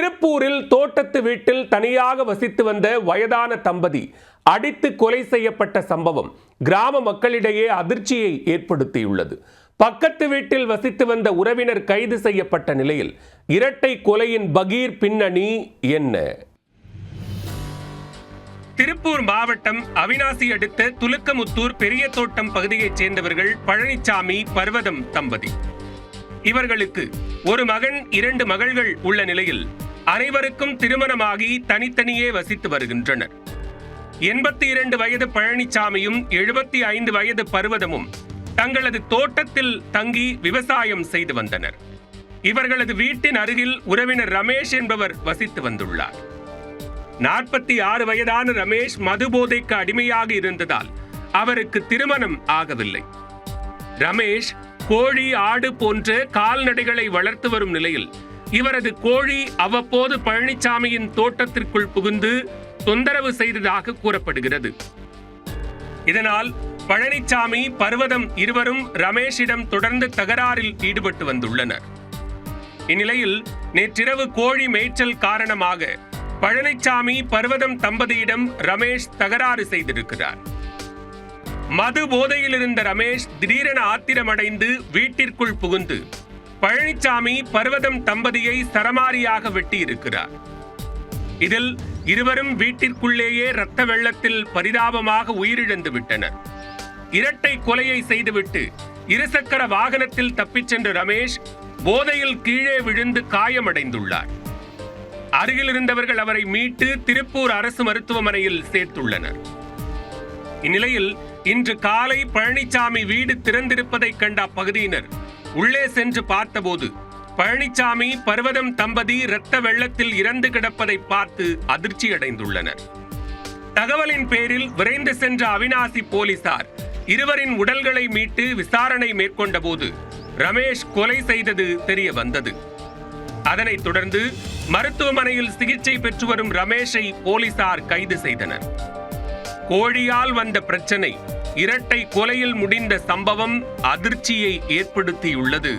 திருப்பூரில் தோட்டத்து வீட்டில் தனியாக வசித்து வந்த வயதான தம்பதி அடித்து கொலை செய்யப்பட்ட சம்பவம் கிராம மக்களிடையே அதிர்ச்சியை ஏற்படுத்தியுள்ளது. பக்கத்து வீட்டில் வசித்து வந்த உறவினர் கைது செய்யப்பட்ட நிலையில் இரட்டை கொலையின் பகீர் பின்னணி என்ன? திருப்பூர் மாவட்டம் அவினாசி அடுத்த துலுக்கமுத்தூர் பெரிய தோட்டம் பகுதியைச் சேர்ந்தவர்கள் பழனிசாமி பர்வதம் தம்பதி. இவர்களுக்கு ஒரு மகன் இரண்டு மகள்கள் உள்ள நிலையில் அனைவருக்கும் திருமணமாகி தனித்தனியே வசித்து வருகின்றனர். எண்பத்தி இரண்டு வயது பழனிசாமியும் எழுபத்தி ஐந்து வயது பருவதமும் தங்களது தோட்டத்தில் தங்கி விவசாயம் செய்து வந்தனர். இவர்களது வீட்டின் அருகில் உறவினர் ரமேஷ் என்பவர் வசித்து வந்துள்ளார். நாற்பத்தி ஆறு வயதான ரமேஷ் மது போதைக்கு அடிமையாக இருந்ததால் அவருக்கு திருமணம் ஆகவில்லை. ரமேஷ் கோழி ஆடு போன்ற கால்நடைகளை வளர்த்து வரும் நிலையில் இவரது கோழி அவ்வப்போது பழனிசாமியின் தோட்டத்திற்குள் புகுந்து தொந்தரவு செய்ததாக கூறப்படுகிறது. இதனால் பழனிசாமி பர்வதம் இருவரும் ரமேஷிடம் தொடர்ந்து தகராறில் ஈடுபட்டு வந்துள்ளனர். இந்நிலையில் நேற்றிரவு கோழி மேய்ச்சல் காரணமாக பழனிசாமி பர்வதம் தம்பதியிடம் ரமேஷ் தகராறு செய்திருக்கிறார். மது போதையில் இருந்த ரமேஷ் திடீரென ஆத்திரமடைந்து வீட்டிற்குள் புகுந்து பழனிசாமி பர்வதம் தம்பதியை சரமாரியாக வெட்டியிருக்கிறார். இதில் இருவரும் வீட்டிற்குள்ளேயே இரத்த வெள்ளத்தில் பரிதாபமாக உயிரிழந்து விட்டனர். இரட்டை கொலையை செய்துவிட்டு இருசக்கர வாகனத்தில் தப்பிச் சென்ற ரமேஷ் போதையில் கீழே விழுந்து காயமடைந்துள்ளார். அருகில் இருந்தவர்கள் அவரை மீட்டு திருப்பூர் அரசு மருத்துவமனையில் சேர்த்துள்ளனர். இந்நிலையில் இன்று காலை பழனிசாமி வீடு திறந்திருப்பதைக் கண்ட அப்பகுதியினர் உள்ளே சென்று பார்த்தபோது பழனிசாமி பர்வதம் தம்பதி இரத்த வெள்ளத்தில் இறந்து கிடப்பதை பார்த்து அதிர்ச்சியடைந்துள்ளனர். தகவலின் பேரில் விரைந்து சென்ற அவினாசி போலீசார் இருவரின் உடல்களை மீட்டு விசாரணை மேற்கொண்டபோது ரமேஷ் கொலை செய்தது தெரிய வந்தது அதனைத் தொடர்ந்து மருத்துவமனையில் சிகிச்சை பெற்று வரும் ரமேஷை போலீசார் கைது செய்தனர். கோழியால் வந்த பிரச்சனை இரட்டை கொலையில் முடிந்த சம்பவம் அதிர்ச்சியை ஏற்படுத்தியுள்ளது.